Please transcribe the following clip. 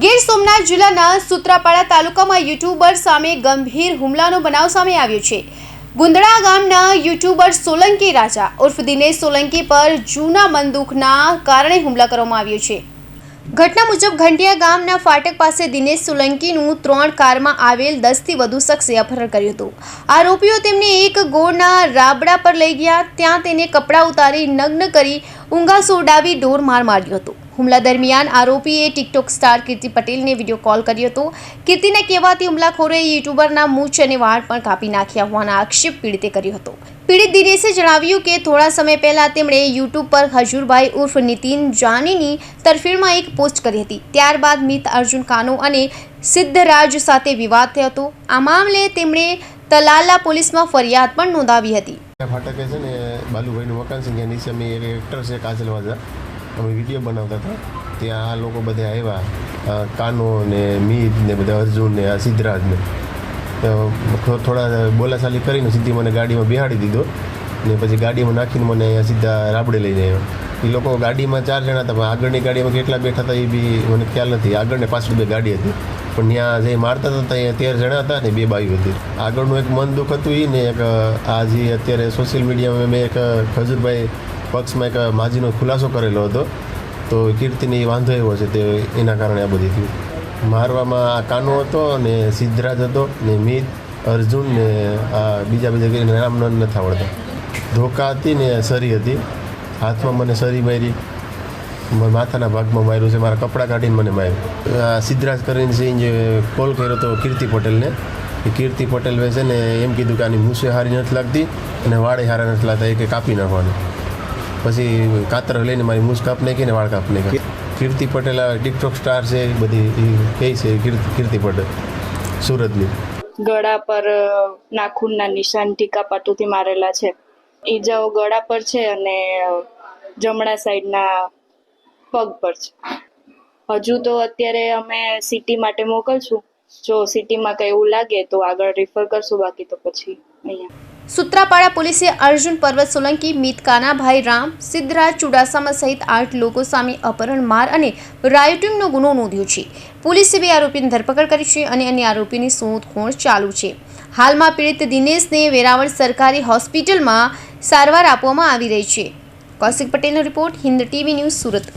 ગીર સોમનાથ જિલ્લાના સુત્રાપાડા તાલુકામાં યુટ્યુબર સામે ગંભીર હુમલાનો બનાવ સામે આવ્યો છે. ગુંદડા ગામના યુટ્યુબર સોલંકી રાજા ઉર્ફ દિનેશ સોલંકી પર જૂના બંદૂકના કારણે હુમલા કરવામાં આવ્યો છે. ઘટના મુજબ ઘંટિયા ગામના ફાટક પાસે દિનેશ સોલંકીનું ત્રણ કારમાં આવેલ દસથી વધુ શખ્સે અપહરણ કર્યું હતું. આરોપીઓ તેમને એક ગોળના રાબડા પર લઈ ગયા, ત્યાં તેને કપડાં ઉતારી નગ્ન કરી ઊંઘા સોડાવી ઢોર માર માર્યો હતો. હુમલા દરમિયાન આરોપીએ ટિકટોક સ્ટાર કીર્તિ પટેલને વીડિયો કોલ કર્યો હતો. કીર્તિને કહેવાથી હુમલાખોરોએ યુટ્યુબરના મૂછ અને વાળ પણ કાપી નાખ્યા હોવાના આક્ષેપ પીડિતે કર્યો હતો. પીડિત દિનેશે જણાવ્યું કે થોડા સમય પહેલા તેમણે યુટ્યુબ પર હજુરભાઈ ઉર્ફ નીતિન જાનીની તરફેણમાં એક પોસ્ટ કરી હતી. ત્યારબાદ મિત અર્જુન કાનો અને સિદ્ધરાજ સાથે વિવાદ થયો હતો. આ મામલે તેમણે તલાલા પોલીસમાં ફરિયાદ પણ નોંધાવી હતી. ફાટકે છે ને બાલુભાઈનું મકાન ત્યાં નીચે અમે એક એક્ટર છે, કાજલ અમે વીડિયો બનાવતા હતા. ત્યાં આ લોકો બધા આવ્યા કાનો ને મીત ને બધા અર્જુન ને સિદ્ધરાજ ને. થોડા બોલાચાલી કરીને સીધી મને ગાડીમાં બિહાડી દીધો ને પછી ગાડીમાં નાખીને મને અહીંયા સીધા રાબડે લઈને આવ્યો. એ લોકો ગાડીમાં ચાર જણા હતા આગળની ગાડીમાં કેટલા બેઠા હતા એ બી મને ખ્યાલ નથી. આગળ ને પાછળ બે ગાડી હતી. પણ ત્યાં જે મારતા હતા, ત્યાં તેર જણા હતા ને બે બાઈઓ હતી. આગળનું એક મન દુઃખ હતું એ ને એક, આ જે અત્યારે સોશિયલ મીડિયામાં મેં એક, ખજૂરભાઈ પક્ષમાં એક માજીનો ખુલાસો કરેલો હતો. તો કીર્તિને એ વાંધો એવો છે તે, એના કારણે આ બધી થયું. મારવામાં આ કાનો હતો અને સિદ્ધરાજ હતો ને મિત, અર્જુન ને આ બીજા બીજા કરીને નામ નથી આવડતા. ધોકા હતી ને સરી હતી. હાથમાં મને સરી મારી. માથાના ભાગમાં માર્યું છે, મારા કપડાં કાઢીને મને માર્યું. સિદ્ધરાજ કરીને સિંહ જે કોલ કર્યો હતો કીર્તિ પટેલને. એ કીર્તિ પટેલ વે છે ને એમ કીધું કે આની મૂસે હારી નથી લાગતી અને વાળે હારા નથી લાગતા, એ કે કાપી નાખવાની. પછી કાતર લઈને મારી મૂસ કાપ નાખી ને વાળ કાપ નાખી કીર્તિ પટેલ આ ટિકટોક સ્ટાર છે બધી એ છે કીર્તિ પટેલ, સુરતની. ગળા પર નાખૂનના નિશાન ટીકા પાટુથી મારેલા છે. ઈજાઓ ગળા પર છે અને જમણા સાઈડના પગ પર છે. હજુ તો અત્યારે અમે સિટી માટે મોકલશું. જો સિટીમાં કંઈ એવું લાગે તો આગળ રિફર કરશું, બાકી તો પછી અહીંયા. સુત્રાપાડા પોલીસે અર્જુન પર્વત સોલંકી મિત કાનાભાઈ રામ, સિદ્ધરાજ ચુડાસામા સહિત આઠ લોકો સામે અપહરણ, માર અને રાયોટિંગનો ગુનો નોંધ્યો છે. પોલીસે બે આરોપીની ધરપકડ કરી છે અને અન્ય આરોપીની શોધખોળ ચાલુ છે. હાલમાં પીડિત દિનેશને વેરાવળ સરકારી હોસ્પિટલમાં સારવાર આપવામાં આવી રહી છે. કૌશિક પટેલનો report, Hind TV news Surat.